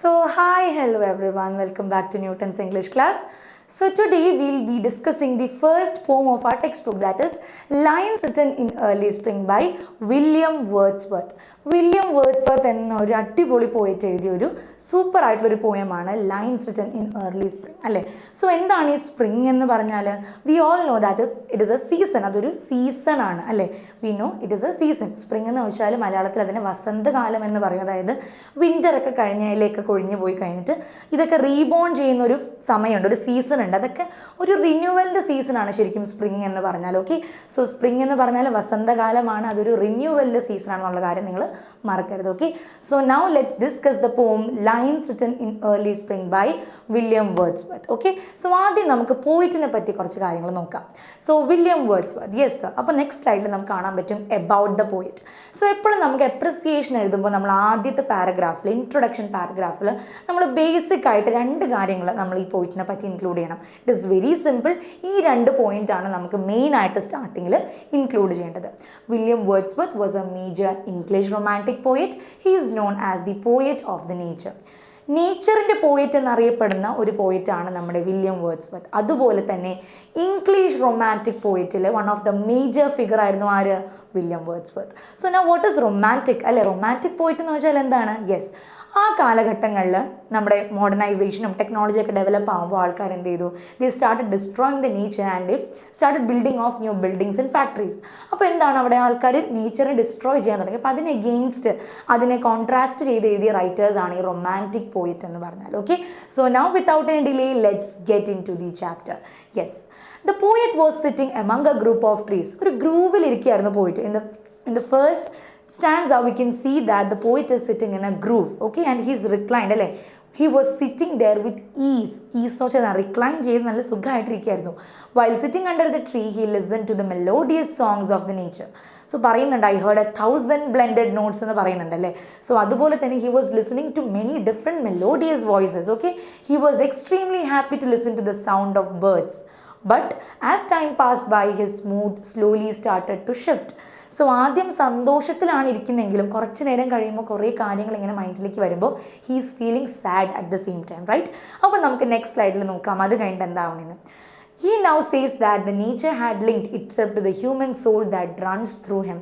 So, hi, hello everyone, welcome back to Newton's English class. So, today we'll be discussing the first poem of our textbook that is Lines Written in Early Spring by William Wordsworth. William Wordsworth എന്ന ഒരു അടിപൊളി poet എഴുതിയ ഒരു super ആയിട്ടുള്ള ഒരു പോയമാണ് lines written in early spring അല്ലേ? So എന്താണ് ഈ സ്പ്രിംഗ് എന്ന് പറഞ്ഞാൽ we all know that is it is a season അതൊരു സീസൺ ആണ് അല്ലേ? We know it is a season spring എന്ന് വെച്ചാൽ മലയാളത്തിൽ അതിനെ വസന്തകാലം എന്ന് പറയും. അതായത് വിന്റർ ഒക്കെ കഴിഞ്ഞതിലേക്ക് കൊഴിഞ്ഞു പോയി കഴിഞ്ഞിട്ട് ഇതൊക്കെ റീബോൺ ചെയ്യുന്ന ഒരു സമയമുണ്ട് ഒരു സീസൺ ഉണ്ട്. അതൊക്കെ ഒരു റിന്യൂവലിന്റെ ആണ് ശരിക്കും സ്പ്രിംഗ് എന്ന് പറഞ്ഞാൽ ഓക്കെ സോ സ്പ്രിംഗ് എന്ന് പറഞ്ഞാൽ വസന്തകാലമാണ് അതൊരു റിന്യൂവലിന്റെ സീസൺ ആണെന്നുള്ള കാര്യം നിങ്ങൾ മറക്കരുത് okay so now let's discuss the poem lines written in early spring by William Wordsworth okay so ആദ്യം നമുക്ക് പോയിറ്റിനെ പറ്റി കുറച്ച് കാര്യങ്ങൾ നോക്കാം. So William Wordsworth yes അപ്പോൾ നെക്സ്റ്റ് സ്ലൈഡിൽ നമുക്ക് കാണാൻ പറ്റും എബൌട്ട് ദ പോയിറ്റ് സോ എപ്പോഴും നമുക്ക് എപ്രിസിയേഷൻ എഴുതുമ്പോൾ നമ്മൾ ആദ്യത്തെ പാരഗ്രാഫിൽ ഇൻട്രൊഡക്ഷൻ പാരഗ്രാഫിൽ നമ്മൾ ബേസിക് ആയിട്ട് രണ്ട് കാര്യങ്ങൾ നമ്മൾ ഈ പോയിറ്റിനെ പറ്റി ഇൻക്ലൂഡ് ചെയ്യണം. ഇറ്റ് ഇസ് വെരി സിമ്പിൾ ഈ രണ്ട് പോയിന്റ് ആണ് നമുക്ക് മെയിൻ ആയിട്ട് സ്റ്റാർട്ടിങ്ങിൽ ഇൻക്ലൂഡ് ചെയ്യേണ്ടത്. William Wordsworth was a major English romantic poet he is known as the poet of the nature നേച്ചറിന്റെ poet എന്നറിയപ്പെടുന്ന ഒരു പോയറ്റാണ് നമ്മുടെ വില്യം വേർഡ്സ് വർത്ത് അതുപോലെ തന്നെ English romantic പോയറ്റിൽ one of the major figure ആയിരുന്നു ആര്? William Wordsworth so now what is romantic അല്ലെ romantic poet എന്ന് വെച്ചാൽ എന്താണ്? യെസ് ആ കാലഘട്ടങ്ങളിൽ നമ്മുടെ മോഡേണൈസേഷനും ടെക്നോളജിയൊക്കെ ഡെവലപ്പ് ആകുമ്പോൾ ആൾക്കാർ എന്ത് ചെയ്തു? The start destroying the nature and start building of new buildings and factories അപ്പോൾ എന്താണ് അവിടെ ആൾക്കാർ നേച്ചറെ ഡിസ്ട്രോയ് ചെയ്യാൻ തുടങ്ങി? അപ്പോൾ അതിനെ എഗെയിൻസ്റ്റ് അതിനെ കോൺട്രാസ്റ്റ് ചെയ്ത് എഴുതിയ റൈറ്റേഴ്സാണ് ഈ റൊമാന്റിക് പോയിറ്റ് എന്ന് പറഞ്ഞാൽ okay so now without an delay let's get into the chapter yes the poet was sitting among a group of trees ഒരു ഗ്രൂവിൽ ഇരിക്കുകയായിരുന്നു poet in the in the first stands out we can see that the poet is sitting in a groove okay? And he's reclined അല്ലേ? He was sitting there with ease ease എന്ന് വെച്ചാൽ recline ചെയ്ത് നല്ല സുഖമായിട്ടിരിക്കുകയായിരുന്നു while sitting under the tree he listen to the melodious songs of the nature so പറയുന്നുണ്ട് I heard a thousand blended notes എന്ന് പറയുന്നുണ്ട് അല്ലേ? So അതുപോലെ തന്നെ he was listening to many different melodious voices okay he was extremely happy to listen to the sound of birds but as time passed by his mood slowly started to shift so ആദ്യം സന്തോഷത്തിലാണ് ഇരിക്കുന്നെങ്കിലും കുറച്ച് നേരം കഴിയുമ്പോൾ കുറേ കാര്യങ്ങൾ ഇങ്ങനെ മൈൻഡിലേക്ക് വരുമ്പോൾ he is feeling sad at the same time right അപ്പോൾ നമുക്ക് നെക്സ്റ്റ് സ്ലൈഡിൽ നോക്കാം. അത് കഴിഞ്ഞിട്ട് എന്താവണമെന്ന് he now says that the nature had linked F to the human soul that runs through him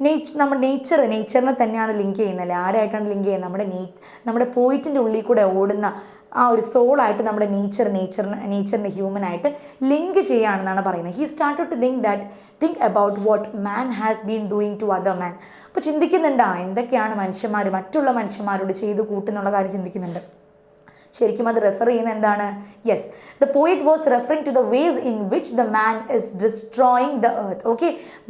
nature നമ്മുടെ നേച്ചർ നേച്ചറിനെ തന്നെയാണ് ലിങ്ക് ചെയ്യുന്നത് ആരായിട്ടാണ് ലിങ്ക് ചെയ്യുന്നത്? നമ്മുടെ നേ നമ്മുടെ പോയിറ്റിന്റെ ഉള്ളിൽ കൂടെ ഓടുന്ന ആ ഒരു സോളായിട്ട് നമ്മുടെ നേച്ചർ നേച്ചറിന് നേച്ചറിന്റെ ഹ്യൂമനായിട്ട് ലിങ്ക് ചെയ്യുകയാണെന്നാണ് പറയുന്നത്. He start to think that think about what man has been doing to other man അപ്പോൾ ചിന്തിക്കുന്നുണ്ട് എന്തൊക്കെയാണ് മനുഷ്യന്മാർ മറ്റുള്ള മനുഷ്യന്മാരോട് ചെയ്തു കൂട്ടുന്നുള്ള കാര്യം ചിന്തിക്കുന്നുണ്ട്. ശരിക്കും അത് റെഫർ ചെയ്യുന്ന എന്താണ്? Yes the poet was referring to the ways in which the man is destroying the earth okay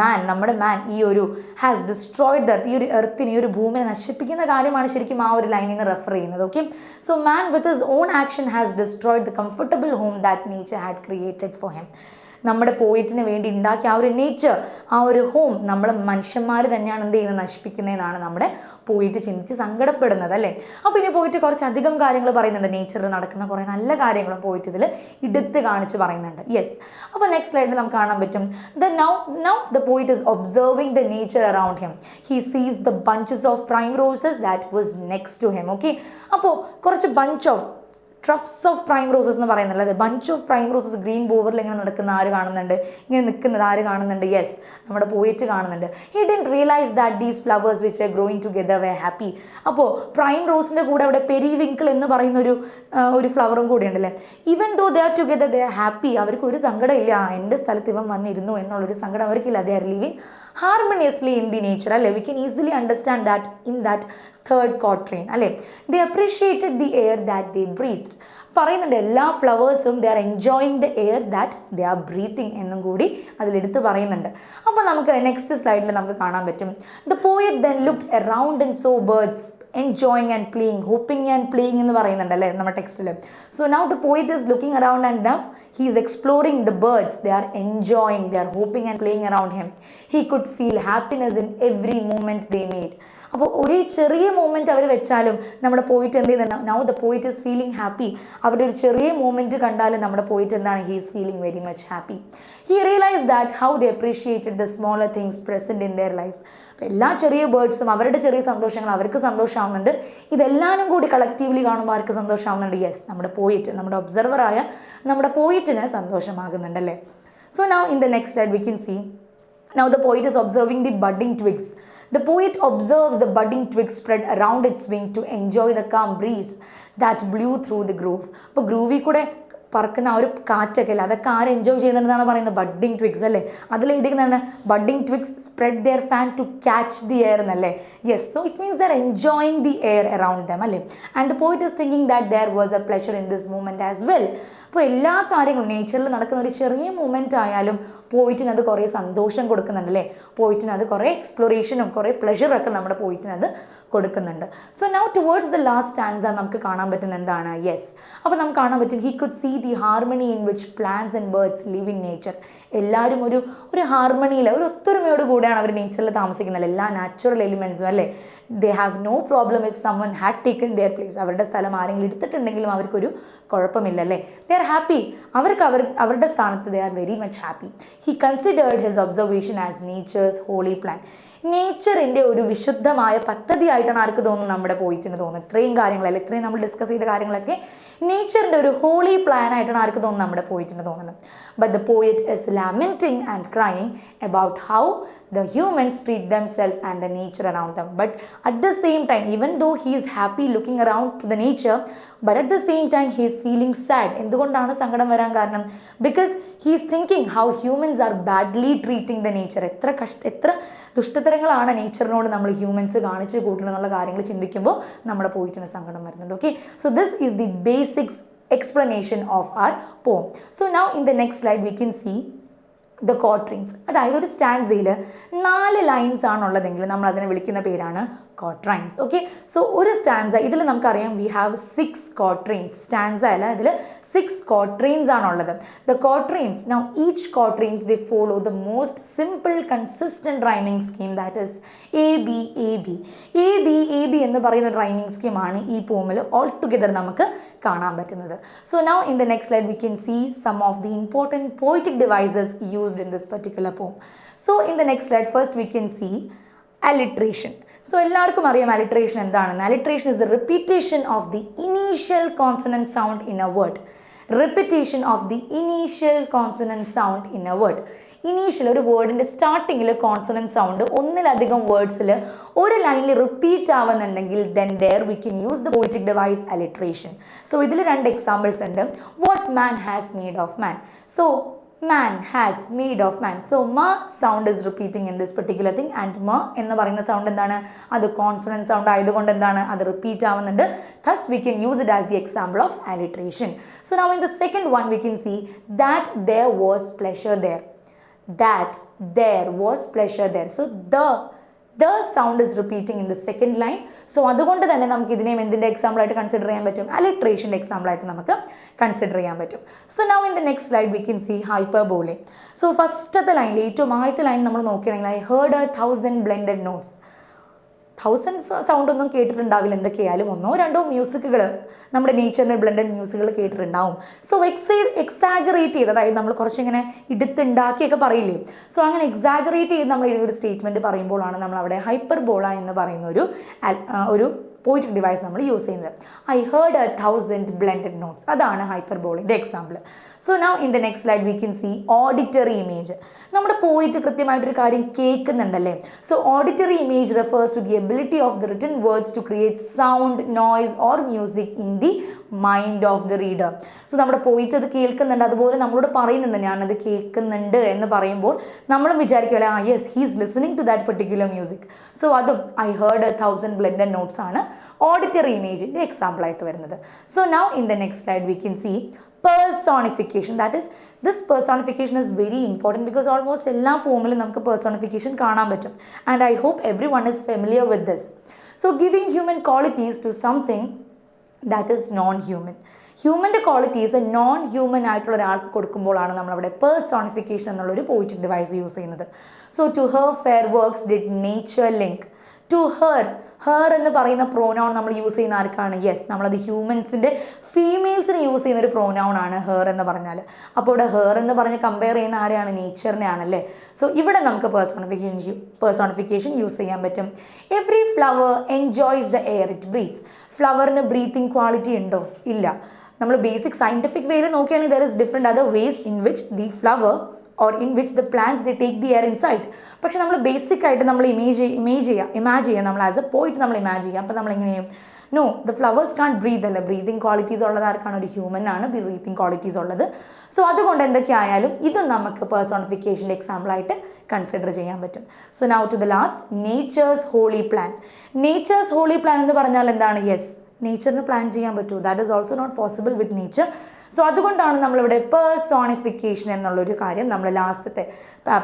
man നമ്മുടെ മാൻ ഈ ഒരു ഹാസ് ഡിസ്ട്രോയിഡ് ദ എർത്ത് ഈ ഒരു എർത്തിനെ ഈ ഒരു ഭൂമിനെ നശിപ്പിക്കുന്ന കാര്യമാണ് ശരിക്കും ആ ഒരു ലൈനിൽ നിന്ന് റെഫർ ചെയ്യുന്നത്. Okay so man with his own action has destroyed the comfortable home that nature had created for him നമ്മുടെ പോയിറ്റിന് വേണ്ടി ഉണ്ടാക്കിയ ആ ഒരു നേച്ചർ ആ ഒരു ഹോം നമ്മൾ മനുഷ്യന്മാർ തന്നെയാണ് എന്ത് ചെയ്യുന്നത്? നശിപ്പിക്കുന്നതെന്നാണ് നമ്മുടെ പോയിട്ട് ചിന്തിച്ച് സങ്കടപ്പെടുന്നത് അല്ലേ? അപ്പോൾ ഇനി പോയിട്ട് കുറച്ചധികം കാര്യങ്ങൾ പറയുന്നുണ്ട്. നേച്ചറിൽ നടക്കുന്ന കുറേ നല്ല കാര്യങ്ങളും പോയിട്ട് ഇതിൽ എടുത്ത് കാണിച്ച് പറയുന്നുണ്ട്. യെസ് അപ്പോൾ നെക്സ്റ്റ് സ്ലൈഡിൽ നമുക്ക് കാണാൻ പറ്റും. The now now the poet is observing the nature around him he sees the bunches of primroses that was next to him okay അപ്പോൾ കുറച്ച് bunch of tufts of primroses എന്ന് പറയുന്നുള്ളത് bunch of primroses green ബോവറിൽ ഇങ്ങനെ നടക്കുന്ന ആര് കാണുന്നുണ്ട്? ഇങ്ങനെ നിൽക്കുന്നത് ആര് കാണുന്നുണ്ട്? യെസ് നമ്മുടെ പോയിറ്റ് കാണുന്നുണ്ട്. He then realise that these flowers which were growing together were happy അപ്പോൾ പ്രൈം റോസിന്റെ കൂടെ അവിടെ പെരിവിങ്കിൾ എന്ന് പറയുന്ന ഒരു ഒരു ഫ്ലവറും കൂടി ഉണ്ടല്ലേ? Even though they are together they are happy അവർക്ക് ഒരു സങ്കടമില്ല. എന്റെ സ്ഥലത്ത് ഇവൻ വന്നിരുന്നു എന്നുള്ളൊരു സങ്കടം അവർക്കില്ല. They are living harmoniously in the nature അല്ലേ? We can easily understand that in that third quatrain അല്ലേ? They appreciated the air that they breathe പറയുന്നുണ്ട് എല്ലാ ഫ്ലവേഴ്സും they are enjoying the air that they are breathing എന്നും കൂടി അതിലെടുത്ത് പറയുന്നുണ്ട്. അപ്പോൾ നമുക്ക് next സ്ലൈഡിൽ നമുക്ക് കാണാൻ പറ്റും. The poet then look around and saw birds enjoying and playing hopping and playing എന്ന് പറയുന്നുണ്ട് അല്ലേ നമ്മുടെ ടെക്സ്റ്റിൽ so now the poet is looking around and them he is exploring the birds they are enjoying they are hopping and playing around him he could feel happiness in every moment they made അപ്പോൾ ഒരു ചെറിയ moment അവർ വെച്ചാലും നമ്മുടെ poet എന്ത് ചെയ്യുന്നുണ്ട് now the poet is feeling happy അവരുടെ ഒരു ചെറിയ മൂമെന്റ് കണ്ടാലും നമ്മുടെ പോയിട്ട് എന്താണ്? He is feeling very much happy he realise that how they appreciated the smaller things present in their lifes അപ്പോൾ എല്ലാ ചെറിയ ബേർഡ്സും അവരുടെ ചെറിയ സന്തോഷങ്ങൾ അവർക്ക് സന്തോഷമാവുന്നുണ്ട്. ഇതെല്ലാവരും കൂടി കളക്റ്റീവ്ലി കാണുമ്പോൾ അവർക്ക് സന്തോഷമാവുന്നുണ്ട്? യെസ് നമ്മുടെ പോയിറ്റ് നമ്മുടെ ഒബ്സർവറായ നമ്മുടെ പോയിറ്റിന് സന്തോഷമാകുന്നുണ്ടല്ലേ so now in the next date we can see now the poet is observing the budding twigs. The poet observes the budding twig spread around its wing to enjoy the calm breeze that blew through the groove. അപ്പോൾ ഗ്രൂവിൽ കൂടെ പറക്കുന്ന ആ ഒരു കാറ്റൊക്കെ അല്ലേ അതൊക്കെ ആര് enjoy ചെയ്യുന്നുണ്ടെന്നാണ് പറയുന്നത്? ബഡ്ഡിങ് ട്വിക്സ് അല്ലേ? അതിൽ എഴുതിക്കുന്നതാണ് budding twigs spread their fan to catch the air എന്നല്ലേ? Yes so it means they're enjoying the air around them അല്ലേ? And the poet is thinking that there was a pleasure in this moment as well അപ്പോൾ എല്ലാ കാര്യങ്ങളും നേച്ചറിൽ നടക്കുന്ന ഒരു ചെറിയ moment ആയാലും പോയിട്ടിന് അത് കുറേ സന്തോഷം കൊടുക്കുന്നുണ്ട് അല്ലേ? പോയിട്ടിന് അത് കുറേ എക്സ്പ്ലോറേഷനും കുറേ പ്ലഷറൊക്കെ നമ്മുടെ പോയിട്ടിന് അത് കൊടുക്കുന്നുണ്ട്. So now towards the last answer നമുക്ക് കാണാൻ പറ്റുന്ന എന്താണ്? യെസ് അപ്പോൾ നമുക്ക് കാണാൻ പറ്റും he could see the harmony in which plants and birds live in nature എല്ലാവരും ഒരു ഒരു ഹാർമണിയിൽ ഒരു ഒത്തൊരുമയോട് കൂടെയാണ് അവർ നേച്ചറിൽ താമസിക്കുന്നത് എല്ലാ നാച്ചുറൽ എലിമെൻസും അല്ലേ? They have no problem if someone had taken their place അവരുടെ സ്ഥലം ആരെങ്കിലും എടുത്തിട്ടുണ്ടെങ്കിലും അവർക്കൊരു കുഴപ്പമില്ല അല്ലേ? ദേ ആർ ഹാപ്പി അവർക്ക് അവർ അവരുടെ സ്ഥാനത്ത് they are very much happy he considered his observation as nature's holy plan നേച്ചറിന്റെ ഒരു വിശുദ്ധമായ പദ്ധതിയായിട്ടാണ് ആർക്ക് തോന്നുന്നത്? നമ്മുടെ പോയിട്ടിന് തോന്നുന്നത്. ഇത്രയും കാര്യങ്ങളല്ലേ ഇത്രയും നമ്മൾ ഡിസ്കസ് ചെയ്ത കാര്യങ്ങളൊക്കെ നേച്ചറിന്റെ ഒരു ഹോളി പ്ലാൻ ആയിട്ടാണ് ആർക്ക് തോന്നുന്നത്? നമ്മുടെ പോയിട്ടിന് തോന്നുന്നത്. But the poet is lamenting and crying about how the humans treat themselves and the nature around them. But at the same time, even though he is happy looking around to the nature but at the same time he is feeling sad. എന്തുകൊണ്ടാണ് സങ്കടം വരാൻ കാരണം? Because he is thinking how humans are badly treating the nature എത്ര കഷ്ട എത്ര ദുഷ്ടതരങ്ങളാണ് നേച്ചറിനോട് നമ്മൾ humans കാണിച്ചു കൂട്ടുന്നത് എന്നുള്ള കാര്യങ്ങൾ ചിന്തിക്കുമ്പോൾ നമ്മുടെ പോയിട്ടിന് സങ്കടം വരുന്നുണ്ട്. Okay so this is the basics explanation of our poem so now in the next slide we can see the quatrains അതായത് ഒരു സ്റ്റാൻസയിൽ നാല് ലൈൻസ് ആണുള്ളതെങ്കിൽ നമ്മൾ അതിനെ വിളിക്കുന്ന പേരാണ് കോട്രൈൻസ് ഓക്കെ സോ ഒരു സ്റ്റാൻസ ഇതിൽ നമുക്കറിയാം we have six quatrains stanza അല്ല ഇതിൽ സിക്സ് കോട്രെയിൻസ് ആണുള്ളത്. The quatrains now each quatrains they follow the most simple consistent rhyming scheme that is A B A B A B A B എന്ന് പറയുന്ന ഒരു rhyming സ്കീമാണ് ഈ പോമിൽ all together നമുക്ക് കാണാൻ പറ്റുന്നത്. So now in the next slide we can see some of the important poetic devices used in this particular poem so in the next slide first we can see alliteration so എല്ലാവർക്കും അറിയാം alliteration എന്താണെന്ന്. Alliteration is the repetition of the initial consonant sound in a word repetition of the initial consonant sound in a word initial ഒരു വേർഡിന്റെ സ്റ്റാർട്ടിങ്ങിൽ consonant sound ഒന്നിലധികം വേർഡ്സിൽ ഒരു ലൈനിൽ repeat ആവുന്നുണ്ടെങ്കിൽ then there we can use the poetic device alliteration so ഇതിൽ രണ്ട് examples ഉണ്ട്. What man has made of man so man has made of man so ma sound is repeating in this particular thing and ma എന്ന് പറയുന്ന sound എന്താണ് അത് consonant sound ആയതുകൊണ്ട് എന്താണ് അത് റിപ്പീറ്റ് ആവുന്നുണ്ട് thus we can use it as the example of alliteration so now in the second one we can see that there was pleasure there that there was pleasure there so the the sound is repeating in the second line so അതുകൊണ്ട് തന്നെ നമുക്ക് ഇതിനെയും എന്തിന്റെ example ആയിട്ട് consider ചെയ്യാൻ പറ്റും? അലിട്രേഷന്റെ example ആയിട്ട് നമുക്ക് കൺസിഡർ ചെയ്യാൻ പറ്റും. So now in the next slide we can see hyperbole so ഫസ്റ്റത്തെ ലൈനിൽ ഏറ്റവും ആദ്യത്തെ ലൈൻ നമ്മൾ നോക്കുകയാണെങ്കിൽ I heard a thousand blended notes thousand sound ഒന്നും കേട്ടിട്ടുണ്ടാവില്ല. എന്തൊക്കെയായാലും ഒന്നോ രണ്ടോ മ്യൂസിക്കുകൾ നമ്മുടെ നേച്ചറിന്റെ ബ്ലെൻഡഡ് മ്യൂസിക്കുകൾ കേട്ടിട്ടുണ്ടാവും. സോ എക്സൈ എക്സാജറേറ്റ് ചെയ്ത് അതായത് നമ്മൾ കുറച്ചിങ്ങനെ എടുത്തുണ്ടാക്കിയൊക്കെ പറയില്ലേ? സോ അങ്ങനെ എക്സാജറേറ്റ് ചെയ്ത് നമ്മൾ ഈ ഒരു സ്റ്റേറ്റ്മെന്റ് പറയുമ്പോഴാണ് നമ്മൾ അവിടെ ഹൈപ്പർ ബോള എന്ന് പറയുന്ന ഒരു ഒരു പോയിറ്റിക് ഡിവൈസ് നമ്മൾ യൂസ് ചെയ്യുന്നത്. I heard a thousand blended notes അതാണ് ഹൈപ്പർ ബോളിന്റെ example so now in the next slide we can see auditory image നമ്മുടെ പോയിട്ട് കൃത്യമായിട്ടൊരു കാര്യം കേൾക്കുന്നുണ്ടല്ലേ? So auditory image refers to the ability of the written words to create sound noise or music in the mind of the reader so നമ്മുടെ പോയിട്ട് അത് കേൾക്കുന്നുണ്ട്. അതുപോലെ നമ്മളോട് പറയുന്നുണ്ട് ഞാനത് കേൾക്കുന്നുണ്ട് എന്ന് പറയുമ്പോൾ നമ്മളും വിചാരിക്കുമല്ലോ ആ yes he's listening to that particular music so അതും I heard a thousand blend notes ആണ് ഓഡിറ്ററി ഇമേജിന്റെ എക്സാമ്പിൾ ആയിട്ട് വരുന്നത്. So now in the next slide we can see personification that is this personification is very important because almost എല്ലാ പോമിലും നമുക്ക് personification കാണാൻ പറ്റും. And I hope every one is familiar with this so giving human qualities to something that is non human ഹ്യൂമന്റെ qualities non human ആയിട്ടുള്ള ഒരാൾക്ക് കൊടുക്കുമ്പോഴാണ് നമ്മളവിടെ personification എന്നുള്ളൊരു പോയിറ്റ് ഡിവൈസ് യൂസ് ചെയ്യുന്നത്. So to her fair works did nature link to her her എന്ന് പറയുന്ന pronoun നമ്മൾ use ചെയ്യുന്ന ആർക്കാണ്? യെസ് നമ്മളത് ഹ്യൂമൻസിന്റെ ഫീമെയിൽസിന് യൂസ് ചെയ്യുന്ന ഒരു പ്രോനൗൺ ആണ് ഹെർ എന്ന് പറഞ്ഞാൽ അപ്പോൾ ഇവിടെ ഹെർ എന്ന് പറഞ്ഞ് കമ്പയർ ചെയ്യുന്ന ആരെയാണ്? നേച്ചറിനെ ആണല്ലേ സോ ഇവിടെ നമുക്ക് പേഴ്സോണിഫിക്കേഷൻ പേഴ്സോണിഫിക്കേഷൻ യൂസ് ചെയ്യാൻ പറ്റും. Every flower enjoys the air it breathes ഫ്ലവറിന് breathing quality ഉണ്ടോ? ഇല്ല. നമ്മൾ ബേസിക് സയന്റിഫിക് വേയിൽ നോക്കുകയാണെങ്കിൽ there is different other ways in which the flower or in which the plants they take the air inside പക്ഷെ നമ്മൾ basic ആയിട്ട് നമ്മൾ image image ചെയ്യുക ഇമാജ് ചെയ്യുക നമ്മൾ ആസ് എ പോയിട്ട് നമ്മൾ ഇമാജ് ചെയ്യുക അപ്പോൾ നമ്മൾ എങ്ങനെ ചെയ്യും no the flowers can't breathe അല്ല? ബ്രീതിങ് ക്വാളിറ്റീസ് ഉള്ളത് ആർക്കാണ്? ഒരു ഹ്യൂമൻ ആണ് ബ്രീതിങ് ക്വാളിറ്റീസ് ഉള്ളത്. സോ അതുകൊണ്ട് എന്തൊക്കെയായാലും ഇതും നമുക്ക് പേഴ്സോണിഫിക്കേഷന്റെ എക്സാമ്പിളായിട്ട് കൺസിഡർ ചെയ്യാൻ പറ്റും. So now to the last nature's holy plan nature's holy plan എന്ന് പറഞ്ഞാൽ എന്താണ്? യെസ് നേച്ചറിന് പ്ലാൻ ചെയ്യാൻ പറ്റുമോ that is also not possible with nature so അതുകൊണ്ടാണ് നമ്മളിവിടെ പേഴ്സോണിഫിക്കേഷൻ എന്നുള്ളൊരു കാര്യം നമ്മൾ ലാസ്റ്റത്തെ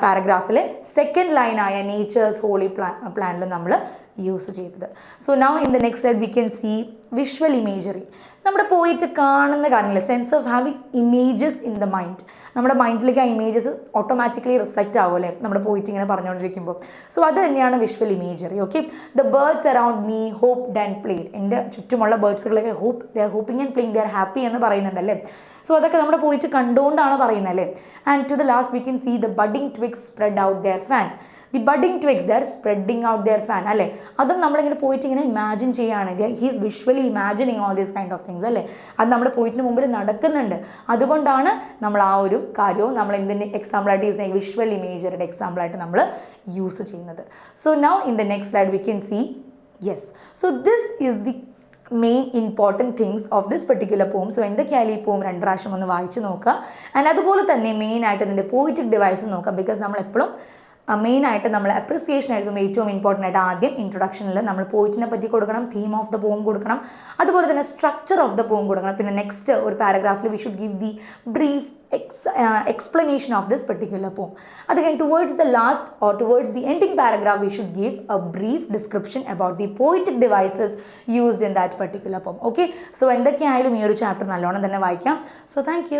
പാരഗ്രാഫിലെ സെക്കൻഡ് ലൈനായ നേച്ചേഴ്സ് ഹോളി പ്ലാ പ്ലാനിൽ നമ്മൾ യൂസ് ചെയ്തത്. So now in the next slide we can see visual imagery നമ്മുടെ പോയിട്ട് കാണുന്ന കാര്യങ്ങൾ sense of having images in the mind നമ്മുടെ മൈൻഡിലേക്ക് ആ ഇമേജസ് ഓട്ടോമാറ്റിക്കലി റിഫ്ലക്റ്റ് ആവുമല്ലേ? നമ്മുടെ പോയിട്ട് ഇങ്ങനെ പറഞ്ഞുകൊണ്ടിരിക്കുമ്പോൾ. സോ അത് തന്നെയാണ് visual imagery okay the birds around me hop and played എന്റെ ചുറ്റുമുള്ള ബേർഡ്സുകളൊക്കെ hop they are hopping and playing they are happy എന്ന് പറയുന്നുണ്ടല്ലേ? സോ അതൊക്കെ നമ്മുടെ പോയിട്ട് കണ്ടുകൊണ്ടാണ് പറയുന്നത് അല്ലേ? And to the last we can see the budding twigs spread out their fan the budding twigs they're spreading out their fan അല്ലേ? അതും നമ്മളിങ്ങനെ പോയിട്ട് ഇങ്ങനെ ഇമാജിൻ ചെയ്യുകയാണ് he's visually imagining all these kind of things അല്ലേ? അത് നമ്മുടെ പോയിട്ടിന് മുമ്പിൽ നടക്കുന്നുണ്ട്. അതുകൊണ്ടാണ് നമ്മൾ ആ ഒരു കാര്യവും നമ്മൾ എന്തിന്റെ എക്സാമ്പിളായിട്ട് യൂസ് ചെയ്യുന്നത്? വിഷ്വൽ ഇമേജറിന്റെ എക്സാമ്പിളായിട്ട് നമ്മൾ യൂസ് ചെയ്യുന്നത്. So now in the next slide we can see yes so this is the main important things of this particular poem so എന്തൊക്കെയായാലും ഈ പോം രണ്ട് പ്രാവശ്യം ഒന്ന് വായിച്ച് നോക്കുക. ആൻഡ് അതുപോലെ തന്നെ മെയിൻ ആയിട്ട് ഇതിന്റെ പോയിറ്റിക് ഡിവൈസ് നോക്കുക. ബിക്കോസ് നമ്മൾ എപ്പോഴും മെയിനായിട്ട് നമ്മൾ അപ്രിസിയേഷൻ എഴുതുമ്പോൾ ഏറ്റവും ഇമ്പോർട്ടന്റ് ആയിട്ട് ആദ്യം ഇൻട്രൊഡക്ഷനിൽ നമ്മൾ പോയിറ്റിനെ പറ്റി കൊടുക്കണം തീം ഓഫ് ദ പോം കൊടുക്കണം അതുപോലെ തന്നെ സ്ട്രക്ചർ ഓഫ് ദ പോം കൊടുക്കണം. പിന്നെ നെക്സ്റ്റ് ഒരു പാരഗ്രാഫിൽ we should give the brief ex explanation of this particular poem അത് കഴിഞ്ഞ് towards the last or towards the ending paragraph we should give a brief description about the poetic devices used in that particular poem okay so എന്തൊക്കെയായാലും ഈ ഒരു chapter നല്ലോണം തന്നെ വായിക്കാം. So thank